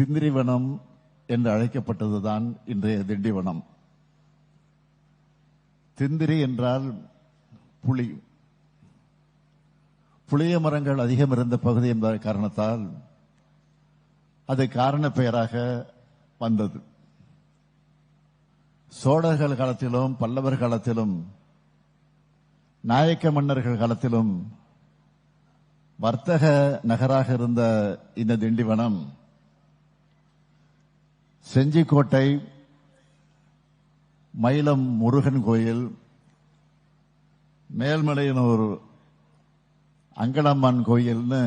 திந்திரிவனம் என்று அழைக்கப்பட்டதுதான் இன்றைய திண்டிவனம். திந்திரி என்றால் புலி. புளிய மரங்கள் அதிகம் இருந்த பகுதி என்பத காரணத்தால் அது காரண பெயராக வந்தது. சோழர்கள் காலத்திலும் பல்லவர் காலத்திலும் நாயக்க மன்னர்கள் காலத்திலும் வர்த்தக நகராக இருந்த இந்த திண்டிவனம் செஞ்சிக்கோட்டை மயிலம் முருகன் கோயில் மேல்மலையனூர் அங்கனம்மன் கோயில்னு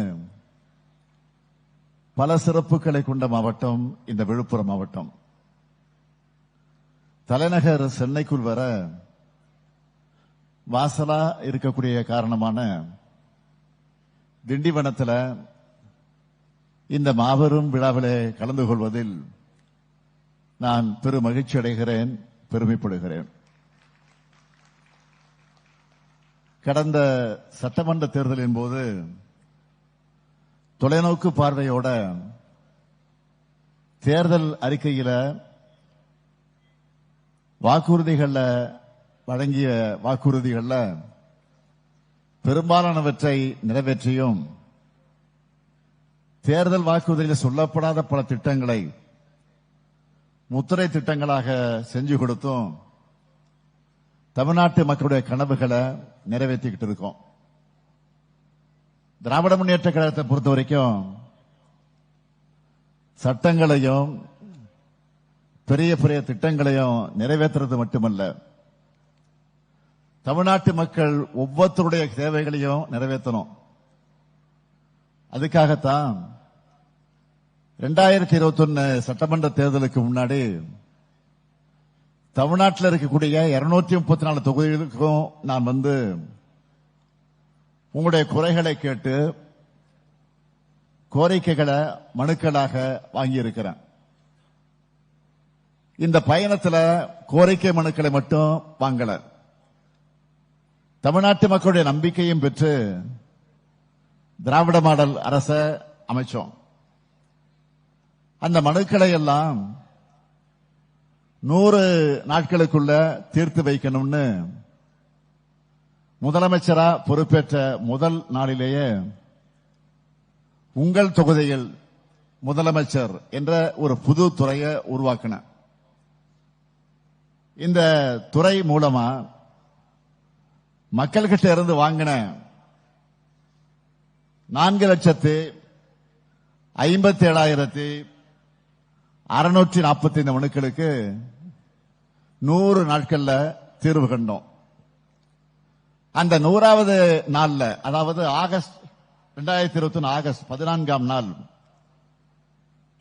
பல சிறப்புகளை கொண்ட மாவட்டம் இந்த விழுப்புரம் மாவட்டம். தலைநகர் சென்னைக்குள் வர வாசலா இருக்கக்கூடிய காரணமான திண்டிவனத்தில் இந்த மாபெரும் விழாவிலே கலந்து கொள்வதில் நான் பெரு மகிழ்ச்சி அடைகிறேன் பெருமைப்படுகிறேன். கடந்த சட்டமன்ற தேர்தலின் போது தொலைநோக்கு பார்வையோட தேர்தல் அறிக்கையில வாக்குறுதிகளில் வழங்கிய வாக்குறுதிகளில் பெரும்பாலானவற்றை நிறைவேற்றியும் தேர்தல் வாக்குறுதியில் சொல்லப்படாத பல திட்டங்களை முத்திரை திட்டங்களாக செஞ்சு கொடுத்தும் தமிழ்நாட்டு மக்களுடைய கனவுகளை நிறைவேற்றிக்கிட்டு இருக்கோம். திராவிட முன்னேற்ற கழகத்தை பொறுத்த வரைக்கும் சட்டங்களையும் பெரிய பெரிய திட்டங்களையும் நிறைவேற்றுறது மட்டுமல்ல. தமிழ்நாட்டு மக்கள் ஒவ்வொருத்தருடைய தேவைகளையும் நிறைவேற்றணும். அதுக்காகத்தான் ரெண்டாயிரத்தி இருபத்தி ஒன்னு சட்டமன்ற தேர்தலுக்கு முன்னாடி தமிழ்நாட்டில் இருக்கக்கூடிய இருநூத்தி முப்பத்தி நாலு தொகுதிகளுக்கும் நான் வந்து உங்களுடைய குறைகளை கேட்டு கோரிக்கைகளை மனுக்களாக வாங்கியிருக்கிறேன். இந்த பயணத்தில் கோரிக்கை மனுக்களை மட்டும் வாங்கல. தமிழ்நாட்டு மக்களுடைய நம்பிக்கையும் பெற்று திராவிட மாடல் அரச அமைச்சோம். அந்த மனுக்களை எல்லாம் நூறு நாட்களுக்குள்ள தீர்த்து வைக்கணும்னு முதலமைச்சரா பொறுப்பேற்ற முதல் நாளிலேயே உங்கள் தொகுதியில் முதலமைச்சர் என்ற ஒரு புது துறையை உருவாக்கின இந்த துறை மூலமா மக்கள்கிட்ட இருந்து வாங்கின நான்கு லட்சத்து ஐம்பத்தி ஏழாயிரத்தி அறுநூற்றி நாற்பத்தி ஐந்து மனுக்களுக்கு நூறு நாட்கள்ல தீர்வு கண்டோம். அந்த நூறாவது நாள்ல அதாவது ஆகஸ்ட் ரெண்டாயிரத்தி இருபத்தி ஒன்று ஆகஸ்ட் பதினான்காம் நாள்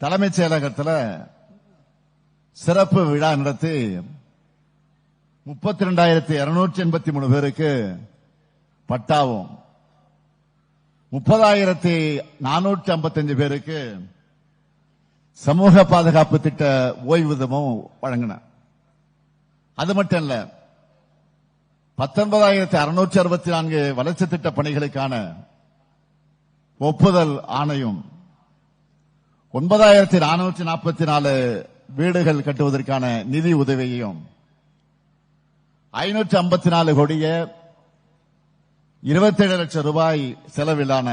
தலைமைச் செயலகத்தில் சிறப்பு விழா நடத்தி முப்பத்தி ரெண்டாயிரத்தி இருநூற்றி எண்பத்தி மூணு பேருக்கு பட்டாவும். முப்பதாயிரத்தி நானூற்றி ஐம்பத்தஞ்சு பேருக்கு சமூக பாதுகாப்பு திட்ட ஓய்வூதியமும் வழங்கின அது மட்டும் இல்ல பத்தொன்பதாயிரத்தி அறுநூற்றி அறுபத்தி நான்கு வளர்ச்சி திட்ட பணிகளுக்கான ஒப்புதல் ஆணையும் ஒன்பதாயிரத்தி நானூற்றி நாற்பத்தி நாலு வீடுகள் கட்டுவதற்கான நிதி உதவியையும் ஐநூற்றி ஐம்பத்தி நாலு கோடிய இருபத்தேழு லட்சம் ரூபாய் செலவிலான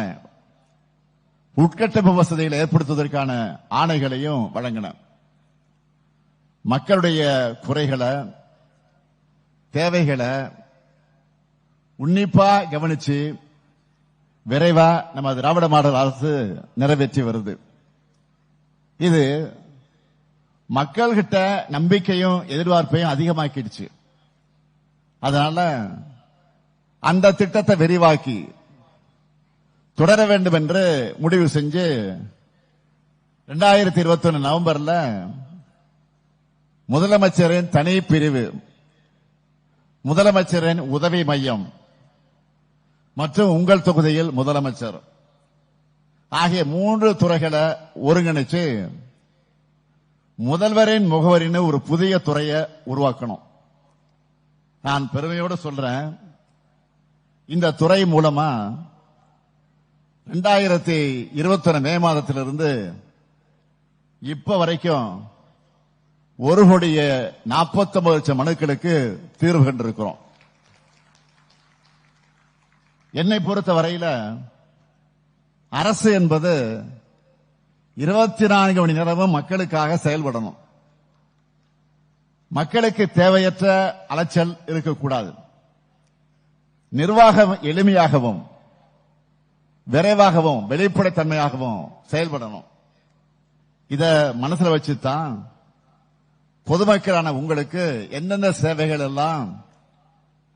உட்கட்டமைப்பு வசதிகளை ஏற்படுத்துவதற்கான ஆணைகளையும் வழங்கின மக்களுடைய குறைகளை தேவைகளை உன்னிப்பா கவனிச்சு விரைவா நம்ம திராவிட மாடல் அரசு நிறைவேற்றி வருது. இது மக்கள்கிட்ட நம்பிக்கையும் எதிர்பார்ப்பையும் அதிகமாக்கிடுச்சு. அதனால அந்த திட்டத்தை விரிவாக்கி தொடர வேண்டும் என்று முடிவு செஞ்சு ரெண்டாயிரத்தி இருபத்தி ஒன்னு நவம்பர்ல முதலமைச்சரின் தனி பிரிவு முதலமைச்சரின் உதவி மையம் மற்றும் உங்கள் தொகுதியில் முதலமைச்சர் ஆகிய மூன்று துறைகளை ஒருங்கிணைச்சு முதல்வரின் முகவரின்னு ஒரு புதிய துறையை உருவாக்கணும். நான் பெருமையோடு சொல்றேன் இந்த துறை மூலமா ரெண்டாயிரத்தி இருபத்தொன்னு மே மாதத்திலிருந்து இப்ப வரைக்கும் ஒரு கோடிய நாற்பத்தொன்பது லட்சம் மனுக்களுக்கு தீர்வு கண்டிருக்கிறோம். என்னை பொறுத்த வரையில அரசு என்பது இருபத்தி நான்கு மணி நேரமும் மக்களுக்காக செயல்படணும். மக்களுக்கு தேவையற்ற அலைச்சல் இருக்கக்கூடாது. நிர்வாகம் எளிமையாகவும் விரைவாகவும் வெளிப்படைத்தன்மையாகவும் செயல்படணும். இத மனசுல வச்சுதான் பொதுமக்களான உங்களுக்கு என்னென்ன சேவைகள் எல்லாம்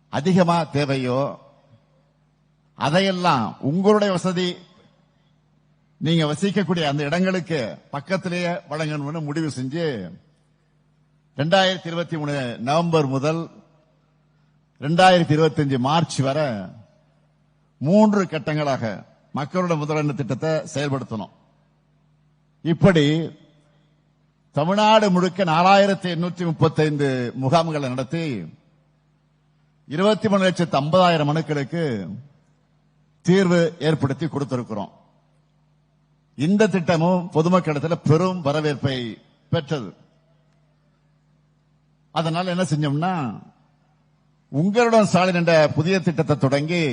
அதிகமா தேவையோ அதையெல்லாம் உங்களுடைய வசதி நீங்க வசிக்கக்கூடிய அந்த இடங்களுக்கு பக்கத்திலேயே வழங்கணும்னு முடிவு செஞ்சு ரெண்டாயிரத்தி இருபத்தி மூணு நவம்பர் முதல் ரெண்டாயிரத்தி இருபத்தி மார்ச் வரை மூன்று கட்டங்களாக மக்களோட முதலெண்ண திட்டத்தை செயல்படுத்தணும். இப்படி தமிழ்நாடு முழுக்க நாலாயிரத்தி எண்ணூற்றி முப்பத்தைந்து முகாம்களை நடத்தி இருபத்தி மூணு லட்சத்து ஐம்பதாயிரம் மனுக்களுக்கு தீர்வு ஏற்படுத்தி கொடுத்திருக்கிறோம். இந்த திட்டமும் பொதுமக்களிடத்தில் பெரும் வரவேற்பை பெற்றது. அதனால என்ன செஞ்சோம்னா உங்களுடன் ஸ்டாலின் என்ற புதிய திட்டத்தை தொடங்கி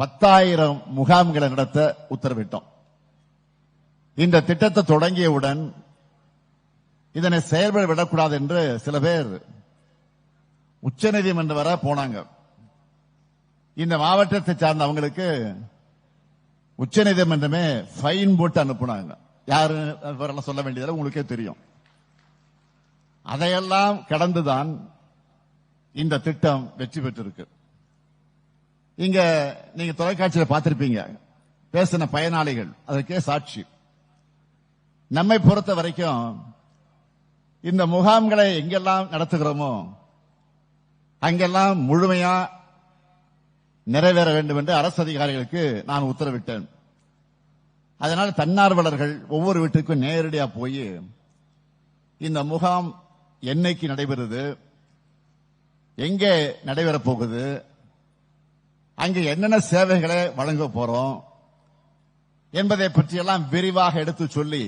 பத்தாயிரம் முகாம்களை நடத்த உத்தரவிட்டோம். இந்த திட்டத்தை தொடங்கியவுடன் இதனை செயல்பட விடக்கூடாது என்று சில பேர் உச்சநீதிமன்றம் வர போனாங்க. இந்த மாவட்டத்தை சார்ந்த அவங்களுக்கு உச்சநீதிமன்றமே ஃபைன் போட்டு அனுப்புனாங்க. யாரு விவரம் சொல்ல வேண்டியதில்லை உங்களுக்கே தெரியும். அதையெல்லாம் கடந்துதான் இந்த திட்டம் வெற்றி பெற்றிருக்கு. இங்க நீங்க தொலைக்காட்சியில பார்த்திருப்பீங்க. பேசின பயனாளிகள் அதற்கே சாட்சி. நம்மை பொறுத்த வரைக்கும் இந்த முகாம்களை எங்கெல்லாம் நடத்துகிறோமோ அங்கெல்லாம் முழுமையா நிறைவேற வேண்டும் என்று அரசு அதிகாரிகளுக்கு நான் உத்தரவிட்டேன். அதனால் தன்னார்வலர்கள் ஒவ்வொரு வீட்டுக்கும் நேரடியா போய் இந்த முகாம் என்னைக்கு நடைபெறுது எங்கே நடைபெறப் போகுது அங்கு என்னென்ன சேவைகளை வழங்க போறோம் என்பதை பற்றியெல்லாம் விரிவாக எடுத்து சொல்லி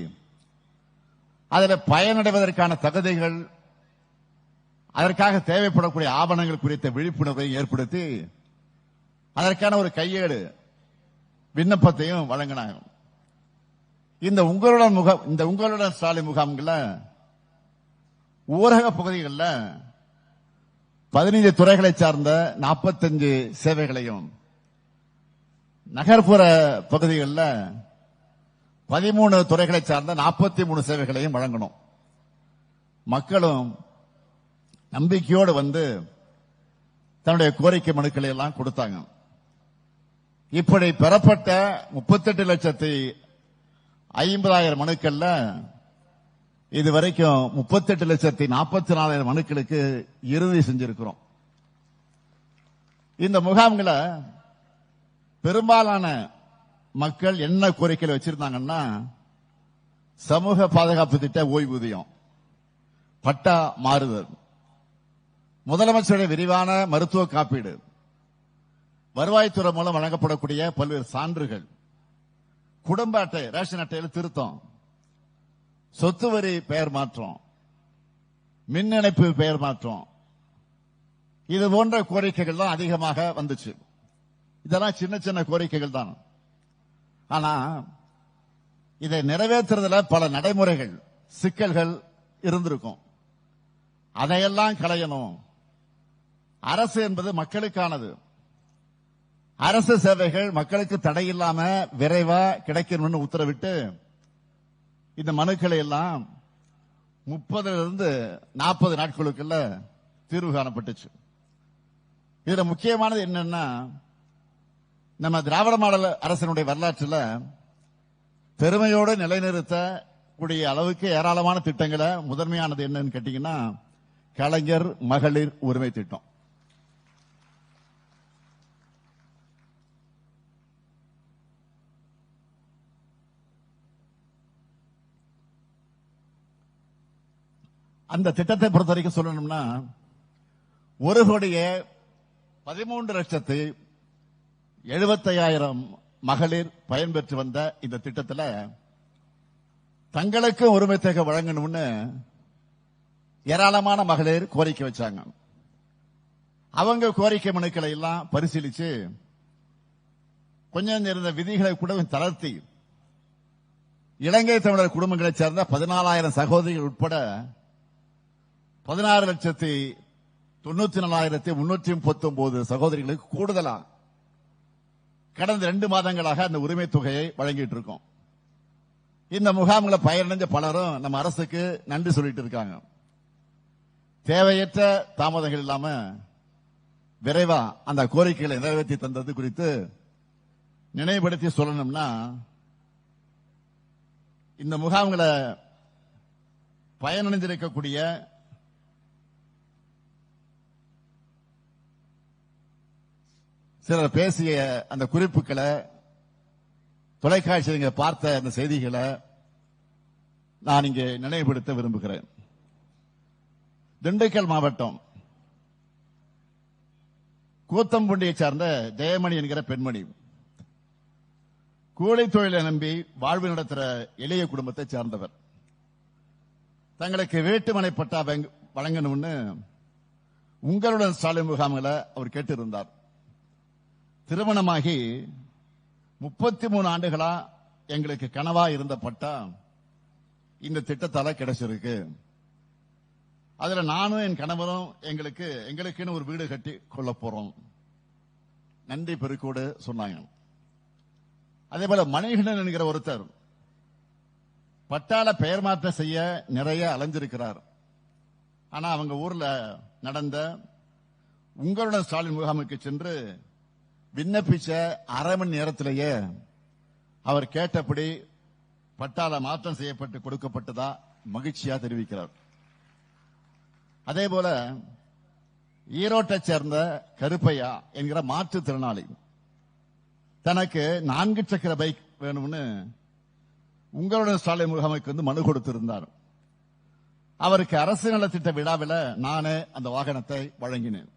அதில் பயனடைவதற்கான தகுதிகள் அதற்காக தேவைப்படக்கூடிய ஆவணங்கள் குறித்த விழிப்புணர்வை ஏற்படுத்தி அதற்கான ஒரு கையேடு விண்ணப்பத்தையும் வழங்கினாங்க. இந்த உங்களுடன் முகாம் இந்த உங்களுடன் ஸ்டாலின் முகாம்கள ஊரக பகுதிகளில் பதினைந்து துறைகளை சார்ந்த நாற்பத்தஞ்சு சேவைகளையும் நகர்ப்புற பகுதிகளில் பதிமூணு துறைகளை சார்ந்த நாற்பத்தி மூணு சேவைகளையும் வழங்கணும். மக்களும் நம்பிக்கையோடு வந்து தன்னுடைய கோரிக்கை மனுக்களை எல்லாம் கொடுத்தாங்க. இப்படி பெறப்பட்ட முப்பத்தெட்டு லட்சத்தி ஐம்பதாயிரம் மனுக்கள்ல இது வரைக்கும் முப்பத்தெட்டு லட்சத்தி நாற்பத்தி நாலாயிரம் மனுக்களுக்கு இறுதி செஞ்சிருக்கிறோம். இந்த முகாம்களை பெரும்பாலான மக்கள் என்ன கோரிக்கையில் வச்சிருந்தாங்கன்னா சமூக பாதுகாப்பு திட்ட ஓய்வூதியம் பட்டா மாறுதல் முதலமைச்சருடைய விரிவான மருத்துவ காப்பீடு வருவாய்த்துறை மூலம் வழங்கப்படக்கூடிய பல்வேறு சான்றுகள் குடும்ப அட்டை ரேஷன் அட்டையில் திருத்தம் சொத்து வரி பெயர் மாற்றம். மின் இணைப்பு பெயர் மாற்றம். இது போன்ற கோரிக்கைகள் தான் அதிகமாக வந்துச்சு. இதெல்லாம் சின்ன சின்ன கோரிக்கைகள் தான். ஆனா இதை நிறைவேற்றுறதுல பல நடைமுறைகள் சிக்கல்கள் இருந்திருக்கும். அதையெல்லாம் களையணும். அரசு என்பது மக்களுக்கானது. அரசு சேவைகள் மக்களுக்கு தடையில்லாம விரைவா கிடைக்கணும்னு உத்தரவிட்டு இந்த மனுக்களை எல்லாம் முப்பதுல இருந்து நாற்பது நாட்களுக்குள்ள தீர்வு காணப்பட்டுச்சு. இதுல முக்கியமானது என்னன்னா நம்ம திராவிட மாடல் அரசினுடைய வரலாற்றில் பெருமையோடு நிலைநிறுத்த கூடிய அளவுக்கு ஏராளமான திட்டங்களை முதன்மையானது என்னன்னு கேட்டீங்கன்னா கலைஞர் மகளிர் உரிமை திட்டம். அந்த திட்டத்தை பொறுத்த வரைக்கும் சொல்லணும்னா ஒரு கோடியே பதிமூன்று லட்சத்து எழுபத்தையாயிரம் மகளிர் பயன்பெற்று வந்த இந்த திட்டத்தில் தங்களுக்கும் உரிமை தொகை வழங்கணும்னு ஏராளமான மகளிர் கோரிக்கை வச்சாங்க. அவங்க கோரிக்கை மனுக்களை எல்லாம் பரிசீலிச்சு கொஞ்சம் இருந்த விதிகளை கூட தளர்த்தி இலங்கை தமிழர் குடும்பங்களைச் சேர்ந்த பதினாலாயிரம் சகோதரிகள் உட்பட பதினாறு லட்சத்தி தொண்ணூத்தி நாலாயிரத்தி முன்னூற்றி முப்பத்தி ஒன்பது சகோதரிகளுக்கு கூடுதலா கடந்த ரெண்டு மாதங்களாக அந்த உரிமை தொகையை வழங்கிட்டு இருக்கோம். இந்த முகாம்களை பயனடைஞ்ச பலரும் நம்ம அரசுக்கு நன்றி சொல்லிட்டு இருக்காங்க. தேவையற்ற தாமதங்கள் இல்லாம விரைவா அந்த கோரிக்கைகளை நிறைவேற்றி தந்தது குறித்து நினைவுபடுத்தி சொல்லணும்னா இந்த முகாம்களை பயனடைந்திருக்கக்கூடிய சிலர் பேசிய அந்த குறிப்புகளை தொலைக்காட்சியில் பார்த்த அந்த செய்திகளை நான் இங்கே நினைவுபடுத்த விரும்புகிறேன். திண்டுக்கல் மாவட்டம் கூத்தம்புண்டியை சார்ந்த ஜெயமணி என்கிற பெண்மணி கூலி தொழிலை நம்பி வாழ்வு நடத்துகிற எளிய குடும்பத்தை சார்ந்தவர். தங்களுக்கு வீட்டுமனை பட்டா வழங்கணும்னு உங்களுடன் ஸ்டாலின் முகாம்களை அவர் கேட்டிருந்தார். திருமணமாகி முப்பத்தி மூணு ஆண்டுகளா எங்களுக்கு கனவா இருந்த பட்டா இந்த திட்டத்தால கிடைச்சிருக்கு. அதுல நானும் என் கணவரும் எங்களுக்கு எங்களுக்குன்னு ஒரு வீடு கட்டி கொள்ள போறோம். நன்றி பெருக்கோடு சொன்னாங்க. அதே போல மணிகண்டன் என்கிற ஒருத்தர் பட்டால பெயர் மாற்றம் செய்ய நிறைய அலைஞ்சிருக்கிறார். ஆனா அவங்க ஊர்ல நடந்த உங்களுடன் ஸ்டாலின் முகாமுக்கு சென்று விண்ணப்பிச்ச அரை மணி நேரத்திலேயே அவர் கேட்டபடி பட்டாள மாற்றம் செய்யப்பட்டு கொடுக்கப்பட்டதா மகிழ்ச்சியா தெரிவிக்கிறார். அதே போல ஈரோட்டை சேர்ந்த கருப்பையா என்கிற மாற்றுத்திறனாளி தனக்கு நான்கு சக்கர பைக் வேணும்னு உங்களுடைய ஸ்டாலின் முகாமைக்கு வந்து மனு கொடுத்திருந்தார். அவருக்கு அரசு நலத்திட்ட விழாவில் நானே அந்த வாகனத்தை வழங்கினேன்.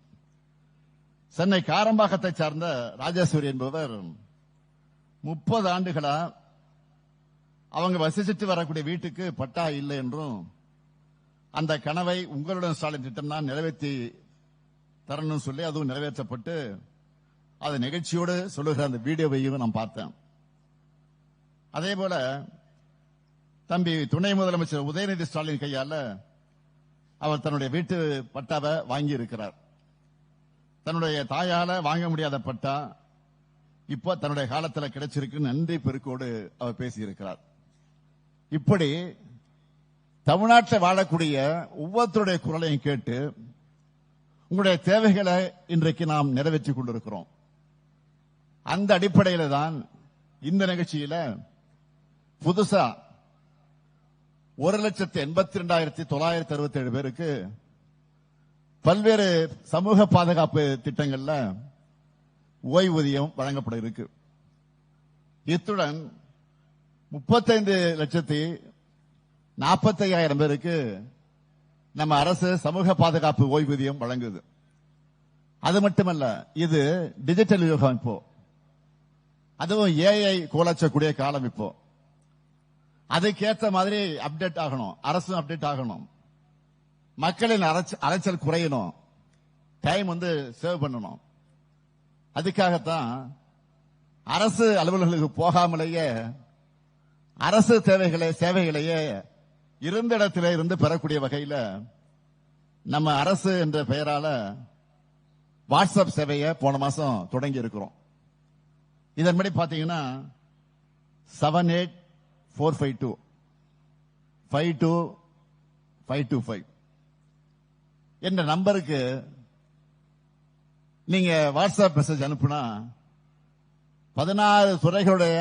சென்னை காரம்பாக்கத்தை சார்ந்த ராஜேஸ்வரி என்பவர் முப்பது ஆண்டுகளா அவங்க வசிச்சுட்டு வரக்கூடிய வீட்டுக்கு பட்டா இல்லை என்றும் அந்த கனவை உங்களுடன் ஸ்டாலின் திட்டம் தான் நிறைவேற்றி தரணும்னு சொல்லி அதுவும் நிறைவேற்றப்பட்டு அது நிகழ்ச்சியோடு சொல்லுகிற அந்த வீடியோவையும் நான் பார்த்தேன். அதே போல தம்பி துணை முதலமைச்சர் உதயநிதி ஸ்டாலின் கையால அவர் தன்னுடைய வீட்டு பட்டாவை வாங்கி இருக்கிறார் தன்னுடைய தாயால வாங்க முடியாத பட்டா இப்போ தன்னுடைய காலத்துல கிடைச்சிருக்கு. நன்றி பெருக்கோடு அவர் பேசியிருக்கிறார். இப்படி தமிழ்நாட்டில் வாழக்கூடிய ஒவ்வொருத்தருடைய குரலையும் கேட்டு உங்களுடைய தேவைகளை இன்றைக்கு நாம் நிறைவேற்றிக் கொண்டிருக்கிறோம். அந்த அடிப்படையில தான் இந்த நிகழ்ச்சியில புதுசா ஒரு லட்சத்தி எண்பத்தி ரெண்டாயிரத்தி தொள்ளாயிரத்தி அறுபத்தி ஏழு பேருக்கு பல்வேறு சமூக பாதுகாப்பு திட்டங்கள்ல ஓய்வூதியம் வழங்கப்பட இருக்கு இத்துடன் முப்பத்தைந்து லட்சத்தி நாற்பத்தையாயிரம் பேருக்கு நம்ம அரசு சமூக பாதுகாப்பு ஓய்வூதியம் வழங்குது. அது மட்டுமல்ல இது டிஜிட்டல் யுகம் இப்போ அதுவும் ஏஐ கோலச்சக்கூடிய காலம் இப்போ அதுக்கேற்ற மாதிரி அப்டேட் ஆகணும் அரசும் அப்டேட் ஆகணும். மக்களின் அலைச்சல் குறையணும். டைம் வந்து சேவ் பண்ணணும். அதுக்காகத்தான் அரசு அலுவலர்களுக்கு போகாமலேயே அரசு தேவைகளை சேவைகளையே இருந்த இடத்திலே இருந்து பெறக்கூடிய வகையில் நம்ம அரசு என்ற பெயரால வாட்ஸ்அப் சேவையை போன மாசம் தொடங்கி இருக்கிறோம். இதன்படி பார்த்தீங்கன்னா seven eight four five two five two five two five என்ற நம்பருக்கு நீங்க வாட்ஸ்அப் மெசேஜ் அனுப்புனா பதினாறு துறைகளுடைய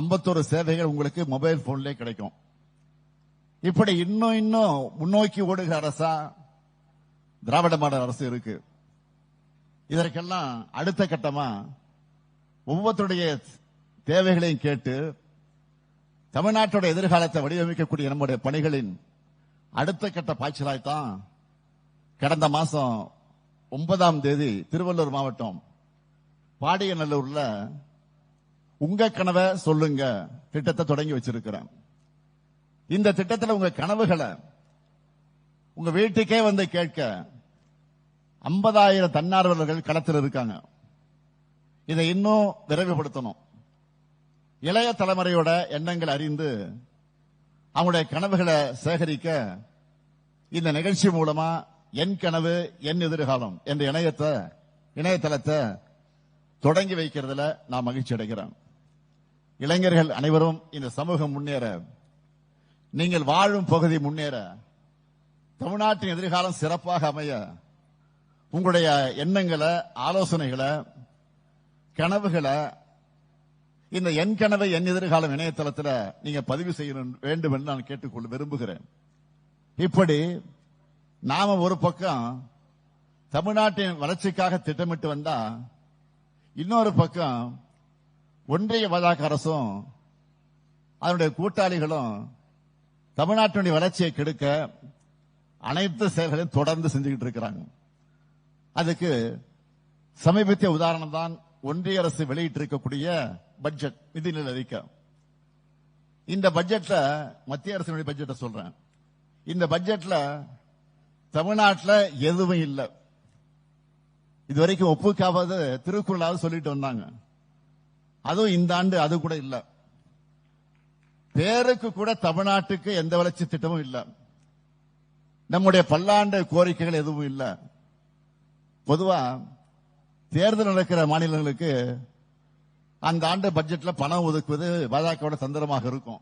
ஐம்பத்தோரு சேவைகள் உங்களுக்கு மொபைல் போன்ல கிடைக்கும். இப்படி இன்னும் இன்னும் முன்னோக்கி ஓடுகிற அரசா திராவிட மாடல் அரசு இருக்கு. இதற்கெல்லாம் அடுத்த கட்டமா ஒவ்வொருத்தருடைய தேவைகளையும் கேட்டு தமிழ்நாட்டோட எதிர்காலத்தை வடிவமைக்கக்கூடிய நம்முடைய பணிகளின் அடுத்த கட்ட பாய்ச்சலாய்த்தான் கடந்த மாசம் ஒன்பதாம் தேதி திருவள்ளூர் மாவட்டம் பாடியநல்லூர்ல உங்க கனவை சொல்லுங்க திட்டத்தை தொடங்கி வச்சிருக்கிறேன். இந்த திட்டத்தில் உங்க கனவுகளை உங்க வீட்டுக்கே வந்து கேட்க 50000 தன்னார்வலர்கள் களத்தில் இருக்காங்க. இதை இன்னும் விரைவுபடுத்தணும். இளைய தலைமுறையோட எண்ணங்கள் அறிந்து அவங்களுடைய கனவுகளை சேகரிக்க இந்த நிகழ்ச்சி மூலமா என் கனவு என் எதிர்காலம் என்ற இணையத்தை இணையதளத்தை தொடங்கி வைக்கிறதுல நான் மகிழ்ச்சி அடைகிறேன். இளைஞர்கள் அனைவரும் இந்த சமூகம் முன்னேற நீங்கள் வாழும் பகுதி முன்னேற தமிழ்நாட்டின் எதிர்காலம் சிறப்பாக அமைய உங்களுடைய எண்ணங்களை ஆலோசனைகளை கனவுகளை இந்த என் கனவை என் எதிர்காலம் இணையதளத்தில் நீங்க பதிவு செய்ய வேண்டும் என்று நான் கேட்டுக்கொள்ள விரும்புகிறேன். இப்படி நாம ஒரு பக்கம் தமிழ்நாட்டின் வளர்ச்சிக்காக திட்டமிட்டு வந்தா இன்னொரு பக்கம் ஒன்றிய பாஜக அரசும் அதனுடைய கூட்டாளிகளும் தமிழ்நாட்டினுடைய வளர்ச்சியை கெடுக்க அனைத்து செயல்களையும் தொடர்ந்து செஞ்சுக்கிட்டு இருக்கிறாங்க. அதுக்கு சமீபத்திய உதாரணம் தான் ஒன்றிய அரசு வெளியிட்டிருக்கக்கூடிய பட்ஜெட் நிதிநிலை அறிக்கை. இந்த பட்ஜெட்ல மத்திய அரசினுடைய பட்ஜெட்டை சொல்றேன். இந்த பட்ஜெட்ல தமிழ்நாட்டில் எதுவும் இல்லை. இதுவரைக்கும் ஒப்புக்காவது திருக்குறளாவது சொல்லிட்டு வந்தாங்க. அதுவும் இந்த ஆண்டு அது கூட இல்லை. பேருக்கு கூட தமிழ்நாட்டுக்கு எந்த வளர்ச்சி திட்டமும் இல்லை. நம்முடைய பல்லாண்டு கோரிக்கைகள் எதுவும் இல்லை. பொதுவா தேர்தல் நடக்கிற மாநிலங்களுக்கு அந்த ஆண்டு பட்ஜெட்ல பணம் ஒதுக்குவது பாஜகவோட தந்திரமாக இருக்கும்.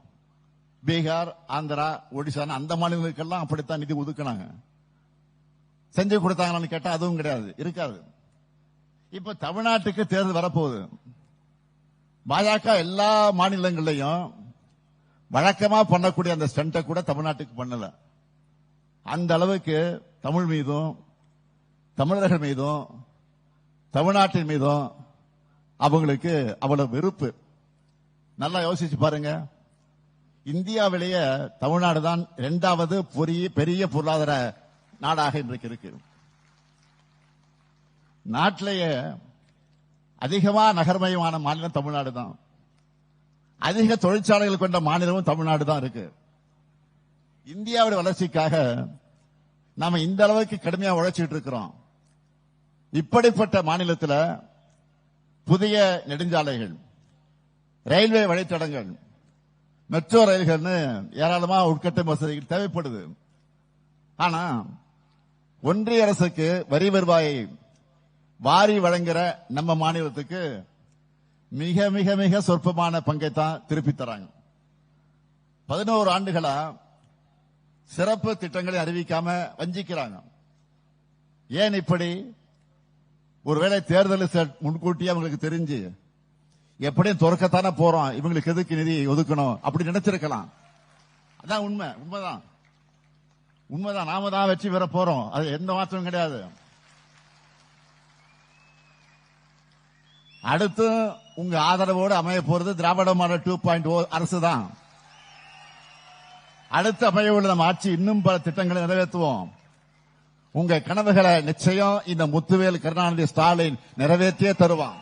பீகார் ஆந்திரா ஒடிசா அந்த மாநிலங்களுக்கெல்லாம் அப்படித்தான் நிதி ஒதுக்குனாங்க. செஞ்சு கொடுத்தாங்களான்னு கேட்டா அதுவும் கிடையாது. இருக்காது. இப்ப தமிழ்நாட்டுக்கு தேர்தல் வரப்போகுது. பாஜக எல்லா மாநிலங்களையும் வழக்கமா பண்ணக்கூடிய அந்த ஸ்டண்ட்டை கூட தமிழ்நாட்டுக்கு பண்ணல. அந்த அளவுக்கு தமிழ் மீதும் தமிழர்கள் மீதும் தமிழ்நாட்டின் மீதும் அவங்களுக்கு அவ்வளவு வெறுப்பு. நல்லா யோசிச்சு பாருங்க. இந்தியாவிலேயே தமிழ்நாடு தான் இரண்டாவது பெரிய பொருளாதார நாடாக இன்றைக்கு இருக்கு. நாட்டிலேயே அதிகமா நகர்மயமான மாநிலம் தமிழ்நாடு தான். அதிக தொழிற்சாலைகள் கொண்ட மாநிலமும் தமிழ்நாடு தான் இருக்கு. இந்தியாவுடைய வளர்ச்சிக்காக நாம இந்த அளவுக்கு கடுமையா உழைச்சிட்டு இருக்கிறோம். இப்படிப்பட்ட மாநிலத்தில் புதிய நெடுஞ்சாலைகள் ரயில்வே வழித்தடங்கள் மெட்ரோ ரயில்கள்னு ஏராளமா உட்கட்ட வசதிகள் தேவைப்படுது. ஆனா ஒன்றிய அரசுக்கு வரி வருவாயை வாரி வழங்குற நம்ம மாநிலத்துக்கு மிக மிக மிக சொற்பமான பங்கை தான் திருப்பி தராங்க. பதினோரு ஆண்டுகளா சிறப்பு திட்டங்களை அறிவிக்காம வஞ்சிக்கிறாங்க. ஏன் இப்படி? ஒருவேளை தேர்தல் முன்கூட்டியே அவங்களுக்கு தெரிஞ்சு எப்படியும் துறக்கத்தானே போறோம் இவங்களுக்கு எதுக்கு நிதி ஒதுக்கணும் அப்படி நினைச்சிருக்கலாம். அதான் உண்மை உண்மைதான். உண்மைதான் நாம தான் வெற்றி பெற போறோம். அது எந்த மாற்றமும் கிடையாது. அடுத்து உங்க ஆதரவோடு அமைய போறது Dravida model two point O அரசு தான். அடுத்து அமைய உள்ள நம்ம ஆட்சி இன்னும் பல திட்டங்களை நிறைவேற்றுவோம். உங்க கனவுகளை நிச்சயம் இந்த முத்துவேல் கருணாநிதி ஸ்டாலின் நிறைவேற்றியே தருவான்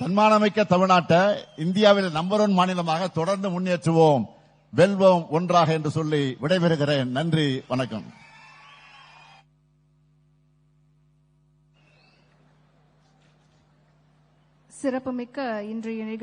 தன்மானமிக்க தமிழ்நாட்டை இந்தியாவில் நம்பர் ஒன் மாநிலமாக தொடர்ந்து முன்னேற்றுவோம். வெல்வோம் ஒன்றாக என்று சொல்லி விடைபெறுகிறேன். நன்றி வணக்கம். சிறப்புமிக்க இன்றைய நிகழ்ச்சி